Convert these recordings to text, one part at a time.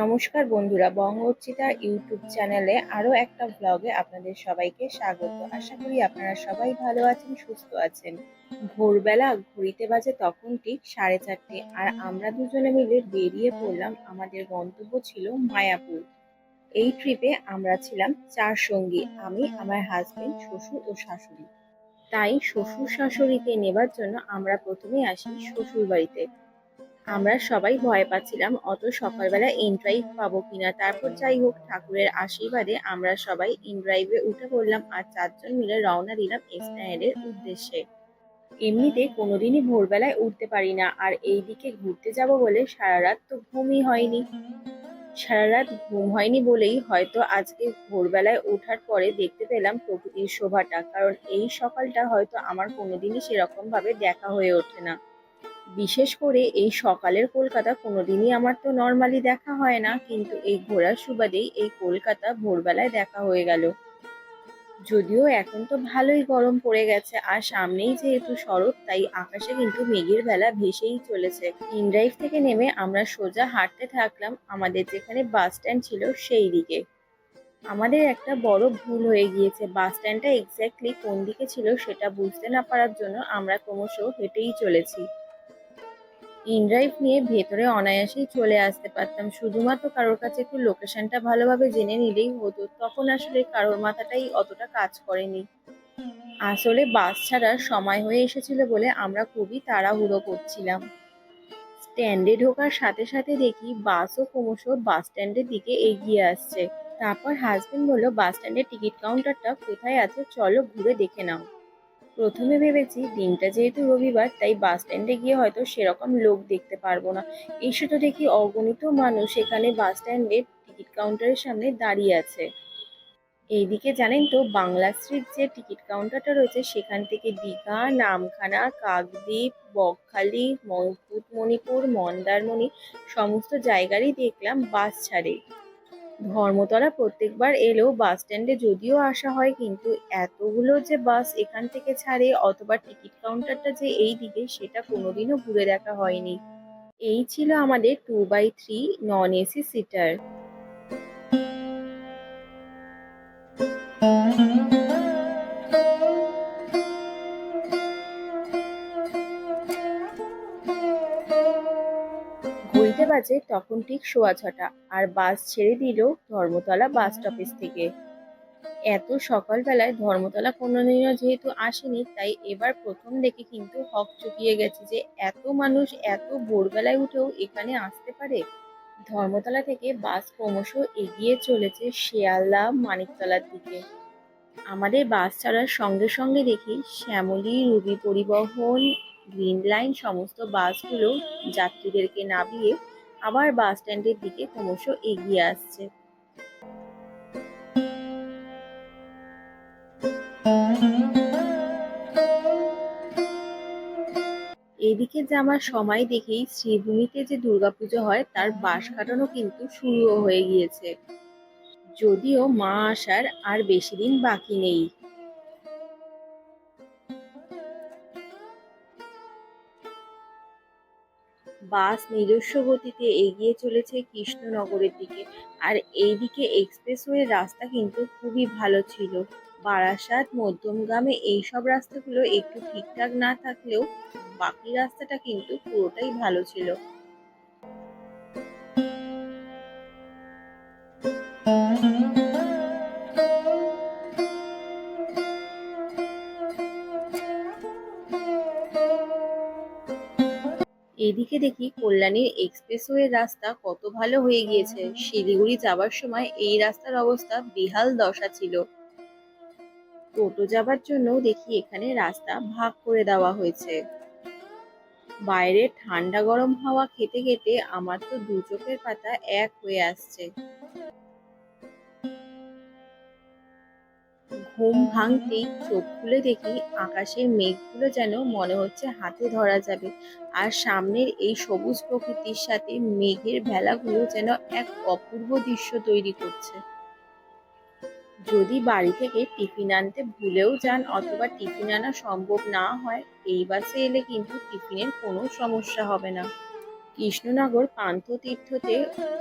নমস্কার বন্ধুরা বঙ্গোচ্চিতা ইউটিউব চ্যানেলে আরও একটা ব্লগে আপনাদের সবাইকে স্বাগত। আশা করি আপনারা সবাই ভালো আছেন, সুস্থ আছেন। ভোরবেলা ঘড়িতে বাজে তখন ঠিক সাড়ে চারটে আর আমরা দুজনে মিলে বেরিয়ে পড়লাম, আমাদের গন্তব্য ছিল মায়াপুর। এই ট্রিপে আমরা ছিলাম চার সঙ্গী, আমি, আমার হাজবেন্ড শ্বশুর ও শাশুড়ি। তাই শ্বশুর শাশুড়িকে নেবার জন্য আমরা প্রথমে আসি শ্বশুর বাড়িতে আমরা সবাই ভয় পাচ্ছিলাম, অত সকালবেলা ইনড্রাইভ পাবো কিনা। তারপর যাই হোক, ঠাকুরের আশীর্বাদে আমরা সবাই ইনড্রাইভে উঠে পড়লাম আর চারজন মিলে রওনা দিলাম এসনাইডের উদ্দেশ্যে। এমনিতে কোনোদিনই ভোরবেলায় উঠতে পারি না আর এই দিকে ঘুরতে যাব বলে সারা রাত তো ঘুমই হয়নি। সারা রাত ঘুম হয়নি বলেই হয়তো আজকে ভোরবেলায় ওঠার পরে দেখতে পেলাম প্রকৃতির শোভাটা, কারণ এই সকালটা হয়তো আমার কোনোদিনই সেরকম ভাবে দেখা হয়ে ওঠে না। বিশেষ করে এই সকালের কলকাতা কোনোদিনই আমার তো নর্মালি দেখা হয় না, কিন্তু এই ঘোরার সুবাদেই এই কলকাতা ভোরবেলায় দেখা হয়ে গেল। যদিও এখন তো ভালোই গরম পড়ে গেছে, আর সামনেই যেহেতু শরৎ, তাই আকাশে কিন্তু মেঘের বেলা ভেসেই চলেছে। ইনড্রাইভ থেকে নেমে আমরা সোজা হাঁটতে থাকলাম আমাদের যেখানে বাস স্ট্যান্ড ছিল সেই দিকে। আমাদের একটা বড় ভুল হয়ে গিয়েছে বাস স্ট্যান্ডটা এক্স্যাক্টলি কোন দিকে ছিল সেটা বুঝতে না পারার জন্য আমরা ক্রমশ হেঁটেই চলেছি। ইনড্রাইভ নিয়ে ভেতরে অনায়াসেই চলে আসতে পারতাম। শুধুমাত্র কারোর কাছে একটু লোকেশনটা ভালোভাবে জেনে নিলেই হতো, তখন আসলে কারোর মাথাটাই অতটা কাজ করেনি। আসলে বাস ছাড়ার সময় হয়ে এসেছিল বলে আমরা খুবই তাড়াহুড়ো করছিলাম। স্ট্যান্ডে ঢোকার সাথে সাথে দেখি বাসও ক্রমশ বাস স্ট্যান্ডের দিকে এগিয়ে আসছে। তারপর হাজবেন্ড বলল, বাস স্ট্যান্ডের টিকিট কাউন্টারটা কোথায় আছে? চলো ঘুরে দেখে নাও। প্রথমে ভেবেছি দিনটা যেহেতু রবিবার, তাই বাস স্ট্যান্ডে গিয়ে হয়তো সেরকম লোক দেখতে পারব না। এসে তো দেখি অগণিত মানুষ এখানে বাস স্ট্যান্ডে টিকিট কাউন্টারের সামনে দাঁড়িয়ে আছে। এইদিকে জানেন তো, বাংলা স্ট্রিট যে টিকিট কাউন্টারটা রয়েছে, সেখান থেকে দীঘা, নামখানা, কাকদ্বীপ, বকখালি মুকুটমণিপুর মন্দারমণি, সমস্ত জায়গারই দেখলাম বাস ছাড়ে। ধর্মতলা প্রত্যেকবার এলেও বাস স্ট্যান্ডে যদিও আসা হয়, কিন্তু এতগুলো যে বাস এখান থেকে ছাড়ে অথবা টিকিট কাউন্টারটা যে এই দিকে সেটা কোনোদিনও ঘুরে দেখা হয়নি। এই ছিল আমাদের two by three non AC seater বাজে তখন ঠিক সোয়া ছটা, আর বাস ছেড়ে দিল ধর্মতলা বাস স্টপেজ থেকে। এত সকালবেলায় ধর্মতলা কোনোদিনও যেহেতু আসেনি, তাই এবার প্রথম দেখে কিন্তু হক চুকিয়ে গেছে যে এত মানুষ এত ভোরবেলায় উঠেও এখানে আসতে পারে। ধর্মতলা থেকে বাস ক্রমশ এগিয়ে চলেছে শিয়ালদা মানিকতলার দিকে। আমাদের বাস ছাড়ার সঙ্গে সঙ্গে দেখি শ্যামলী, রুবি পরিবহন, গ্রিন লাইন সমস্ত বাসগুলো যাত্রীদেরকে নামিয়ে আবার বাস স্ট্যান্ডের দিকে ক্রমশ এগিয়ে আসছে। এদিকে যাওয়ার সময় দেখেই শ্রীভূমিতে যে দুর্গাপুজো হয়, তার বাস কাটানো কিন্তু শুরুও হয়ে গিয়েছে। যদিও মা আসার আর বেশি দিন বাকি নেই। বাস নিজস্ব গতিতে এগিয়ে চলেছে কৃষ্ণনগরের দিকে। আর এইদিকে এক্সপ্রেসওয়ে রাস্তা কিন্তু খুবই ভালো ছিল। বারাসাত, মধ্যমগ্রামে এইসব রাস্তাগুলো একটু ঠিকঠাক না থাকলেও বাকি রাস্তাটা কিন্তু পুরোটাই ভালো ছিল। এদিকে দেখি কল্যাণীর এক্সপ্রেসওয়ে রাস্তা কত ভালো হয়ে গিয়েছে। শিলিগুড়ি যাবার সময় এই রাস্তার অবস্থা বিহাল দশা ছিল। টোটো যাবার জন্য দেখি এখানে রাস্তা ভাগ করে দেওয়া হয়েছে। বাইরে ঠান্ডা গরম হাওয়া খেতে খেতে আমার তো দু চোখের পাতা এক হয়ে আসছে। ঘুম ভাঙতেই চোখ খুলে দেখি আকাশের মেঘগুলো যেন মনে হচ্ছে হাতে ধরা যাবে। আর সামনের এই সবুজ প্রকৃতির সাথে মেঘের ভেলাগুলো যেন এক অপূর্ব দৃশ্য তৈরি করছে। যদি বাড়ি থেকে টিফিন আনতে ভুলেও যান অথবা টিফিন আনা সম্ভব না হয়, এই বাসে এলে কিন্তু টিফিনের কোনো সমস্যা হবে না। কৃষ্ণনগর পান্থতীর্থতে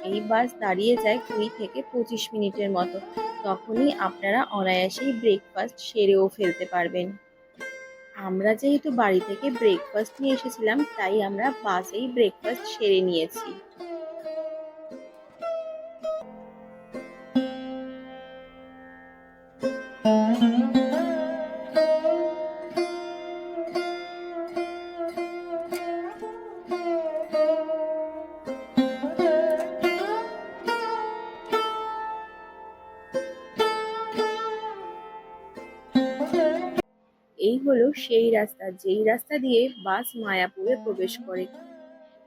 এই বাস দাঁড়িয়ে যায় কুড়ি থেকে পঁচিশ মিনিটের মতো। তখনই আপনারা অনায়াসেই ব্রেকফাস্ট সেরেও ফেলতে পারবেন। আমরা যেহেতু বাড়ি থেকে ব্রেকফাস্ট নিয়ে এসেছিলাম, তাই আমরা বাসেই ব্রেকফাস্ট সেরে নিয়েছি। এই হলো সেই রাস্তা, যেই রাস্তা দিয়ে বাস মায়াপুরে প্রবেশ করে।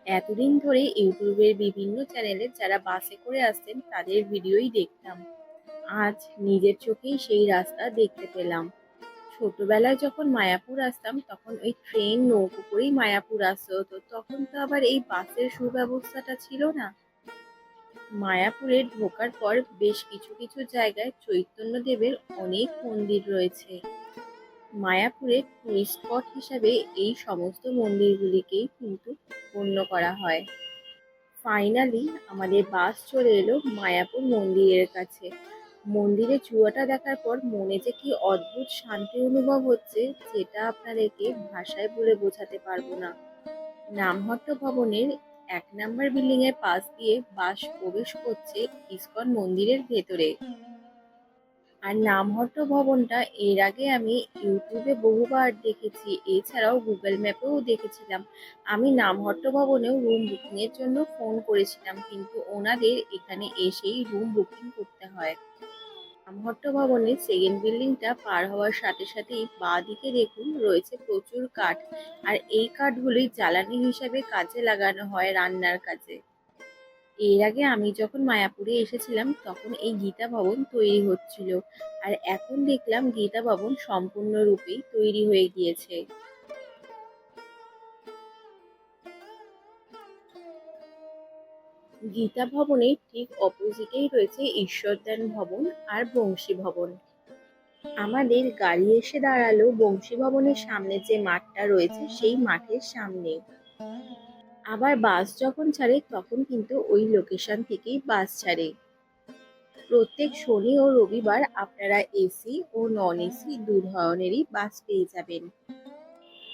এতদিন ধরে ইউটিউবের বিভিন্ন চ্যানেলে যারা বাসে করে আসতেন, তাদের ভিডিওই দেখতাম। আজ নিজের চোখেই সেই রাস্তা দেখতে পেলাম। ছোটবেলায় যখন মায়াপুর আসতাম, তখন ওই ট্রেন নৌকো করেই মায়াপুর আসতে। হতো তখন তো আবার এই বাসের সুব্যবস্থাটা ছিল না। মায়াপুরে ঢোকার পর বেশ কিছু কিছু জায়গায় চৈতন্যদেবের অনেক মন্দির রয়েছে। মায়াপুরের স্পট হিসাবে এই সমস্ত মন্দিরগুলিকেই কিন্তু গণ্য করা হয়। ফাইনালি আমাদের বাস চলে এলো মায়াপুর মন্দিরের কাছে। মন্দিরের চূড়াটা দেখার পর মনে যে কি অদ্ভুত শান্তি অনুভব হচ্ছে, সেটা আপনাদেরকে ভাষায় বলে বোঝাতে পারব না। নামহট্ট ভবনের এক নাম্বার বিল্ডিং এর পাশ দিয়ে বাস প্রবেশ করছে ইসকন মন্দিরের ভেতরে। আর নামহট্ট ভবনটা এর আগে আমি ইউটিউবে বহুবার দেখেছি, এছাড়াও গুগল ম্যাপেও দেখেছিলাম। আমি নামহট্ট ভবনেও রুম বুকিং এর জন্য ফোন করেছিলাম, কিন্তু ওনাদের এখানে এসেই রুম বুকিং করতে হয়। নামহট্ট ভবনের সেকেন্ড বিল্ডিংটা পার হওয়ার সাথে সাথেই বাঁ দিকে দেখুন রয়েছে প্রচুর কাঠ। আর এই কাঠগুলি জ্বালানি হিসাবে কাজে লাগানো হয় রান্নার কাজে। এর আগে আমি যখন মায়াপুরে এসেছিলাম, তখন এই গীতা ভবন তৈরি হচ্ছিল। আর এখন দেখলাম গীতা ভবন সম্পূর্ণরূপেই তৈরি হয়ে গিয়েছে। গীতা ভবনের ঠিক অপোজিটেই রয়েছে ঈশ্বরদান ভবন আর বংশী ভবন। আমাদের গাড়ি এসে দাঁড়াল বংশী ভবনের সামনে যে মাঠটা রয়েছে, সেই মাঠের সামনে আবার বাস যখন ছাড়ে, তখন কিন্তু ওই লোকেশন থেকেই বাস ছাড়ে। প্রত্যেক শনি ও রবিবার আপনারা এসি ও নন এসি দু ধরনেরই বাস পেয়ে যাবেন।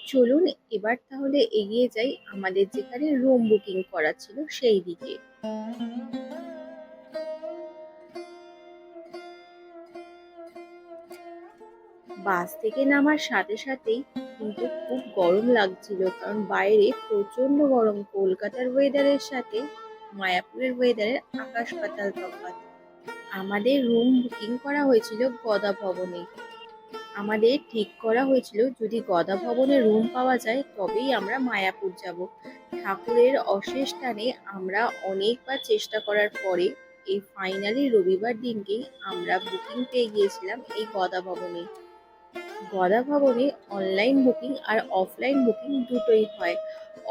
চলুন, এবার তাহলে এগিয়ে যাই আমাদের যেখানে রুম বুকিং করা ছিল সেই দিকে। বাস থেকে নামার সাথে সাথেই কিন্তু খুব গরম লাগছিল কারণ বাইরে প্রচণ্ড গরম। কলকাতার ওয়েদারের সাথে মায়াপুরের ওয়েদারের আকাশ পাতাল তফাৎ। আমাদের রুম বুকিং করা হয়েছিল গদা ভবনে। আমাদের ঠিক করা হয়েছিল যদি গদা ভবনে রুম পাওয়া যায় তবেই আমরা মায়াপুর যাব। ঠাকুরের অশেষ টানে আমরা অনেকবার চেষ্টা করার পরে এই ফাইনালি রবিবার দিনকেই আমরা বুকিং পেয়ে গিয়েছিলাম এই গদা ভবনে। গদা ভবনে অনলাইন বুকিং আর অফলাইন বুকিং দুটোই হয়।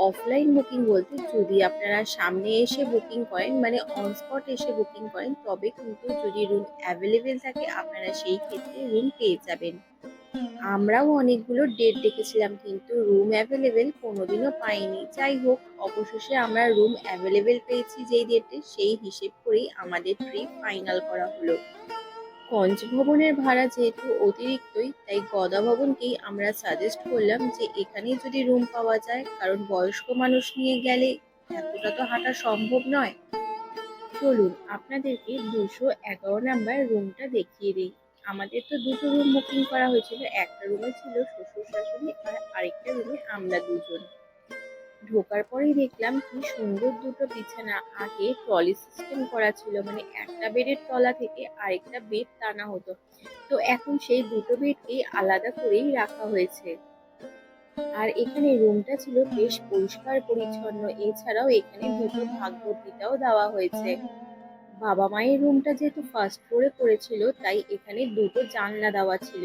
অফলাইন বুকিং বলতে যদি আপনারা সামনে এসে বুকিং করেন মানে অন স্পট এসে বুকিং করেন, তবে কিন্তু যদি রুম অ্যাভেলেবেল থাকে, আপনারা সেই ক্ষেত্রে রুম পেয়ে যাবেন। আমরাও অনেকগুলো ডেট দেখেছিলাম, কিন্তু রুম অ্যাভেলেবেল কোনোদিনও পাইনি। যাই হোক, অবশেষে আমরা রুম অ্যাভেলেবেল পেয়েছি যেই ডেটে সেই হিসেব করেই আমাদের ট্রিপ ফাইনাল করা হলো। কঞ্চ ভবনের ভাড়া যেহেতু অতিরিক্তই, তাই গদা ভবনকেই আমরা সাজেস্ট করলাম যে এখানেই যদি রুম পাওয়া যায়, কারণ বয়স্ক মানুষ নিয়ে গেলে এতটা তো হাঁটা সম্ভব নয়। চলুন, আপনাদেরকে দুশো এগারো নাম্বার রুমটা দেখিয়ে দিই। আমাদের তো দুটো রুম বুকিং করা হয়েছিল, একটা রুমে ছিল শ্বশুর শাশুড়ি আর আরেকটা রুমে আমরা দুজন। ঢোকার পরেই দেখলাম কি সুন্দর দুটো বিছানা। আগে ট্রলি সিস্টেম করা ছিল মানে একটা বেডের তলা থেকে আরেকটা বেড টানা হতো। তো এখন সেই দুটো বেডকেই আলাদা করেই রাখা হয়েছে। আর এখানে রুমটা ছিল বেশ পরিষ্কার পরিচ্ছন্ন। এছাড়াও এখানে দুটো ভাগবতীটাও দেওয়া হয়েছে। বাবা মায়ের রুমটা যেহেতু ফার্স্ট ফ্লোরে পড়েছিল তাই এখানে দুটো জানলা দেওয়া ছিল।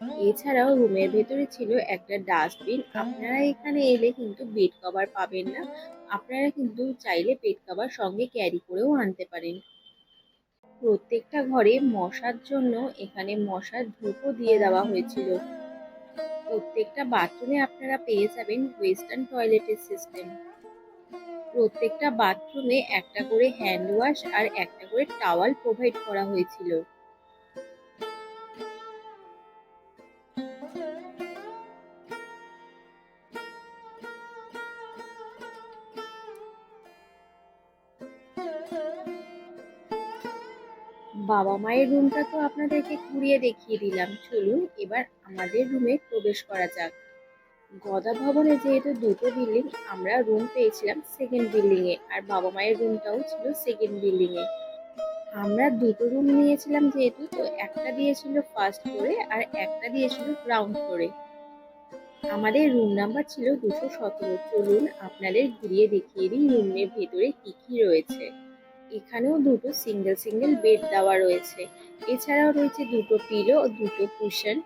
এছাড়াও রুমের ভেতরে ছিল একটা ডাস্টবিন। আপনারা এখানে এলে কিন্তু বেড কভার পাবেন না। আপনারা কিন্তু চাইলে বেড কভার সঙ্গে ক্যারি করেও আনতে পারেন। প্রত্যেকটা ঘরে মশার জন্য এখানে মশার ধূপও দিয়ে দেওয়া হয়েছিল। প্রত্যেকটা বাথরুমে আপনারা পেয়ে যাবেন ওয়েস্টার্ন টয়লেটের সিস্টেম। প্রত্যেকটা বাথরুমে একটা করে হ্যান্ড ওয়াশ আর একটা করে টাওয়াল প্রোভাইড করা হয়েছিল। বাবা মায়ের রুমটা তো আপনাদেরকে ঘুরিয়ে দেখিয়ে দিলাম। চলুন এবার আমাদের রুমে প্রবেশ করা যাক। গদা ভবনে যেহেতু দুটো বিল্ডিং আমরা রুম পেয়েছিলাম সেকেন্ড বিল্ডিং এ, আর বাবা মায়ের রুমটাও ছিল সেকেন্ড বিল্ডিং এ। আমরা দুটো রুম নিয়েছিলাম যেহেতু, তো একটা দিয়েছিল ফার্স্ট ফ্লোরে আর একটা দিয়েছিল গ্রাউন্ড ফ্লোরে আমাদের রুম নাম্বার ছিল দুশো সতেরো। চলুন আপনাদের ঘুরিয়ে দেখিয়ে দিই রুমের ভেতরে কি কি রয়েছে। এখানেও দুটো সিঙ্গেল সিঙ্গেল বেড দেওয়া রয়েছে। এছাড়াও রয়েছে দুটো পিলো ও দুটো কুশন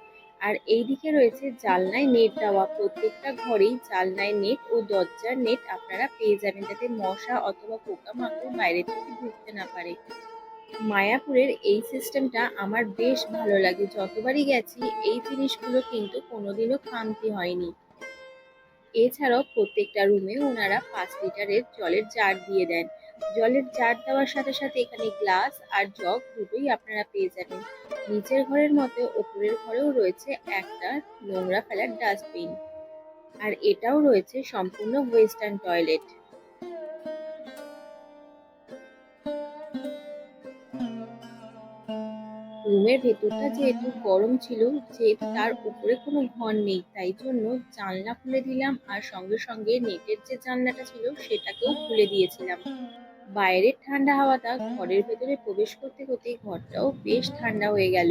আর এইদিকে রয়েছে জালনায় নেট দেওয়া। প্রত্যেকটা ঘরেই জালনায় নেট ও দরজার নেট আপনারা পেয়ে যাবেন যাতে মশা অথবা পোকামাকড় বাইরে থেকে ঢুকতে না পারে। মায়াপুরের এই সিস্টেমটা আমার বেশ ভালো লাগে। যতবারই গেছি, এই জিনিসগুলো কিন্তু কোনোদিনও খামতি হয়নি। এছাড়াও প্রত্যেকটা রুমে ওনারা পাঁচ লিটারের জলের জার দিয়ে দেন। জলের জার দেওয়ার সাথে সাথে এখানে গ্লাস আর জগ দুটোই আপনারা পেয়ে যাবেন। নিচের ঘরের মতো ওপরের ঘরেও রয়েছে একটা নোংরা ফেলার ডাস্টবিন। আর এটাও রয়েছে সম্পূর্ণ ওয়েস্টার্ন টয়লেট। রুমের ভেতরটা যেহেতু গরম ছিল, যেহেতু তার উপরে কোনো ঘর নেই, তাই জন্য জানলা খুলে দিলাম আর সঙ্গে সঙ্গে নেটের যে জানলাটা ছিল সেটাকেও খুলে দিয়েছিলাম। বাইরের ঠান্ডা হাওয়াটা ঘরের ভেতরে প্রবেশ করতে করতে ঘরটাও বেশ ঠান্ডা হয়ে গেল।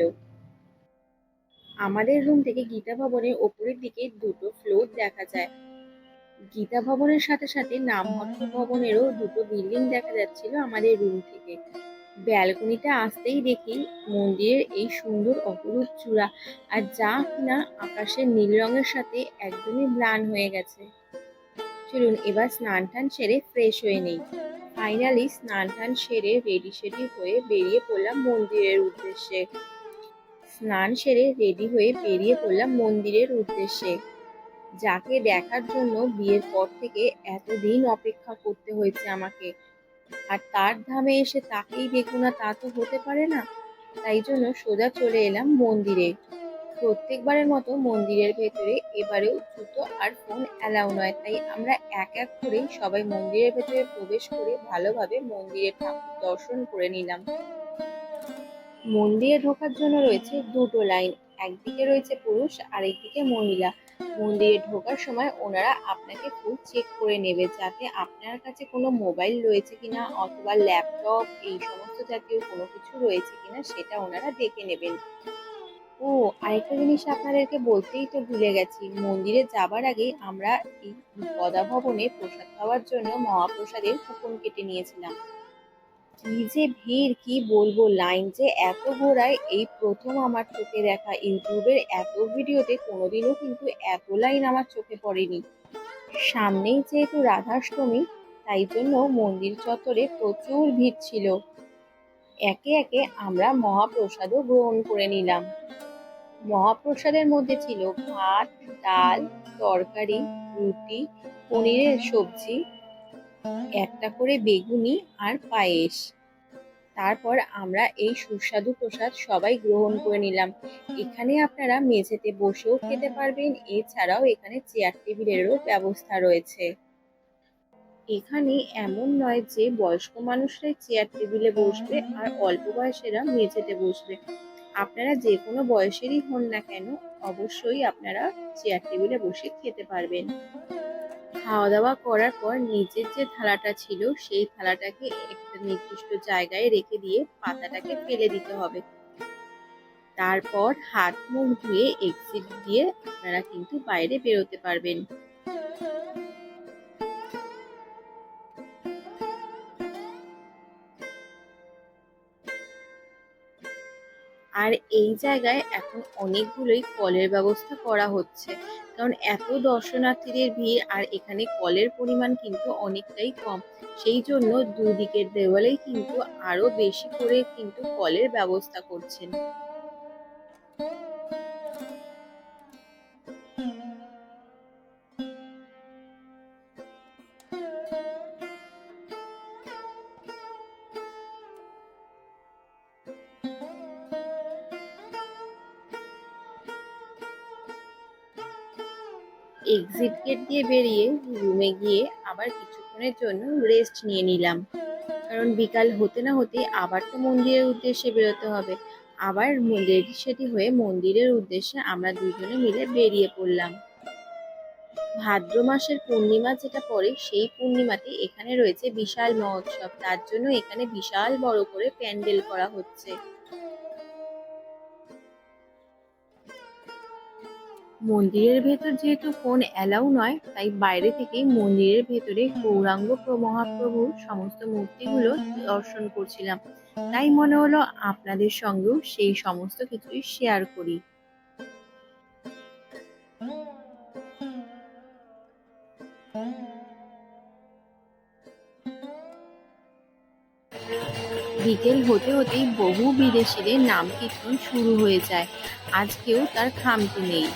আমাদের রুম থেকে গীতা ভবনের ওপরের দিকে দুটো ফ্লোর দেখা যায়। গীতা ভবনের সাথে সাথে নামহট্ট ভবনেরও দুটো বিল্ডিং দেখা যাচ্ছিল আমাদের রুম থেকে। ব্যালকনিতে আসতেই দেখি মন্দিরের এই সুন্দর অপরূপ চূড়া আর যা কিনা আকাশের নীল রঙের সাথে একদমই ম্লান হয়ে গেছে। চলুন এবার স্নান টান সেরে ফ্রেশ হয়ে নেই। ফাইনালি স্নান টান সেরে রেডি সেডি হয়ে বেরিয়ে পড়লাম মন্দিরের উদ্দেশ্যে। স্নান সেরে রেডি হয়ে বেরিয়ে পড়লাম মন্দিরের উদ্দেশ্যে। যাকে দেখার জন্য বিয়ের পর থেকে এতদিন অপেক্ষা করতে হয়েছে আমাকে। আর তার ধামে এসে তাকেই দেখো না তা তো হতে পারে না। তাই জন্য সোজা চলে এলাম মন্দিরে। প্রত্যেকবারের মতো মন্দিরের ভেতরে এবারেও জুতো আর ফোন অ্যালাউ নয়। তাই আমরা এক এক করে সবাই মন্দিরের ভেতরে প্রবেশ করে ভালোভাবে মন্দিরের ঠাকুর দর্শন করে নিলাম। মন্দিরে ঢোকার জন্য রয়েছে দুটো লাইন। একদিকে রয়েছে পুরুষ আর একদিকে মহিলা। মন্দিরে ঢোকার সময় ওনারা আপনাকে ফুল চেক করে নেবে যাতে আপনার কাছে কোনো মোবাইল রয়েছে কিনা অথবা ল্যাপটপ, এই সমস্ত জাতীয় কোনো কিছু রয়েছে কিনা সেটা ওনারা দেখে নেবেন। ও, আরেকটা জিনিস আপনাদেরকে বলতেই তো ভুলে গেছি। মন্দিরে যাবার আগে আমরা এই গদা ভবনে প্রসাদ খাওয়ার জন্য মহাপ্রসাদের কুপন কেটে নিয়েছিলাম। কি যে ভিড়, কি বলব, লাইন যে এত ঘোরায়, এই প্রথম আমার চোখে দেখা ইউটিউবের এত ভিডিওতে কোনোদিনও কিন্তু এত লাইন আমার চোখে পড়েনি। সামনেই যেহেতু রাধাষ্টমী, তাই জন্য মন্দির চত্বরে প্রচুর ভিড় ছিল। একে একে আমরা মহাপ্রসাদও গ্রহণ করে নিলাম। মহাপ্রসাদের মধ্যে ছিল ভাত, ডাল, তরকারি, রুটি, পনিরের সবজি, একটা করে বেগুনি আর পায়েস। তারপর আমরা এই সুস্বাদু প্রসাদ সবাই গ্রহণ করে নিলাম। এখানে আপনারা মেঝেতে বসেও খেতে পারবেন। এছাড়াও এখানে চেয়ার টেবিলেরও ব্যবস্থা রয়েছে। এখানে এমন নয় যে বয়স্ক মানুষরাই চেয়ার টেবিলে বসবে আর অল্প বয়সেরা মেঝেতে বসবে। আপনারা যে কোনো বয়সেরই হন না কেন, অবশ্যই আপনারা চেয়ার টেবিলে বসে খেতে পারবেন। খাওয়া দাওয়া করার পর নিচের যে থালাটা ছিল, সেই থালাটাকে একটা নির্দিষ্ট জায়গায় রেখে দিয়ে পাতাটাকে ফেলে দিতে হবে। তারপর হাত মুখ ধুয়ে এক্সিট দিয়ে আপনারা কিন্তু বাইরে বেরোতে পারবেন। আর এই জায়গায় এখন অনেকগুলোই কলের ব্যবস্থা করা হচ্ছে। কারণ এত দর্শনার্থীদের ভিড় আর এখানে কলের পরিমাণ কিন্তু অনেকটাই কম। সেই জন্য দুদিকের দেওয়ালেই কিন্তু আরও বেশি করে কিন্তু কলের ব্যবস্থা করছেন। এক্সিট গেট দিয়ে বেরিয়ে রুমে গিয়ে আবার কিছুক্ষণের জন্য রেস্ট নিয়ে নিলাম। কারণ বিকাল হতে না হতে আবার তো মন্দিরের উদ্দেশ্যে বেরোতে হবে। আবার রেডি সেটি হয়ে মন্দিরের উদ্দেশ্যে আমরা দুজনে মিলে বেরিয়ে পড়লাম। ভাদ্র মাসের পূর্ণিমা যেটা পড়ে, সেই পূর্ণিমাতে এখানে রয়েছে বিশাল মহোৎসব। তার জন্য এখানে বিশাল বড় করে প্যান্ডেল করা হচ্ছে। মন্দিরের ভেতর যেহেতু ফোন অ্যালাউ নয়, তাই বাইরে থেকেই মন্দিরের ভেতরে গৌরাঙ্গ প্র- মহাপ্রভুর সমস্ত মূর্তিগুলো দর্শন করছিলাম। তাই মনে হলো আপনাদের সঙ্গেও সেই সমস্ত কিছুই শেয়ার করি। বিকেল হতে হতেই বহু বিদেশিদের নাম কীর্তন শুরু হয়ে যায়। আজকেও তার খামতি নেই।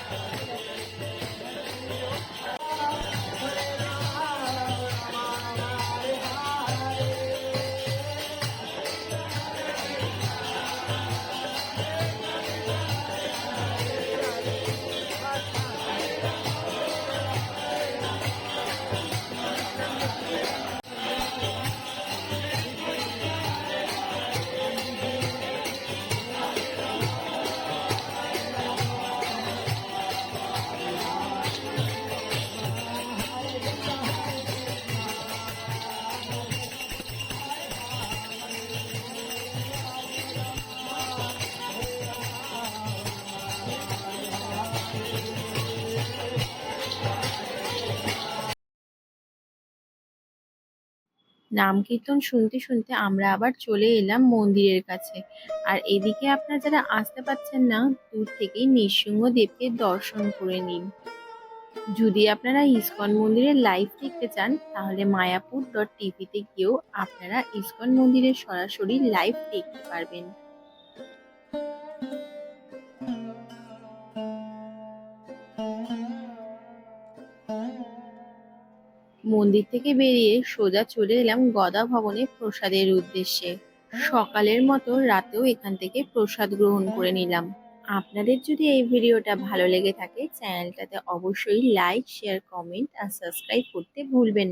নাম কীর্তন শুনতে শুনতে আমরা আবার চলে এলাম মন্দিরের কাছে। আর এদিকে আপনারা যারা আসতে পারছেন না, দূর থেকেই নৃসিংহ দেবকে দর্শন করে নিন। যদি আপনারা ইস্কন মন্দিরের লাইভ দেখতে চান, তাহলে মায়াপুর ডট টিভিতে গিয়েও আপনারা ইস্কন মন্দিরের সরাসরি লাইভ দেখতে পারবেন। মন্দির থেকে বেরিয়ে সোজা চলে এলাম গদা ভবনে প্রসাদের উদ্দেশ্যে। সকালের মতো রাতেও এখান থেকে প্রসাদ গ্রহণ করে নিলাম। আপনাদের যদি এই ভিডিওটা ভালো লেগে থাকে, চ্যানেলটাতে অবশ্যই লাইক শেয়ার কমেন্ট আর সাবস্ক্রাইব করতে ভুলবেন না।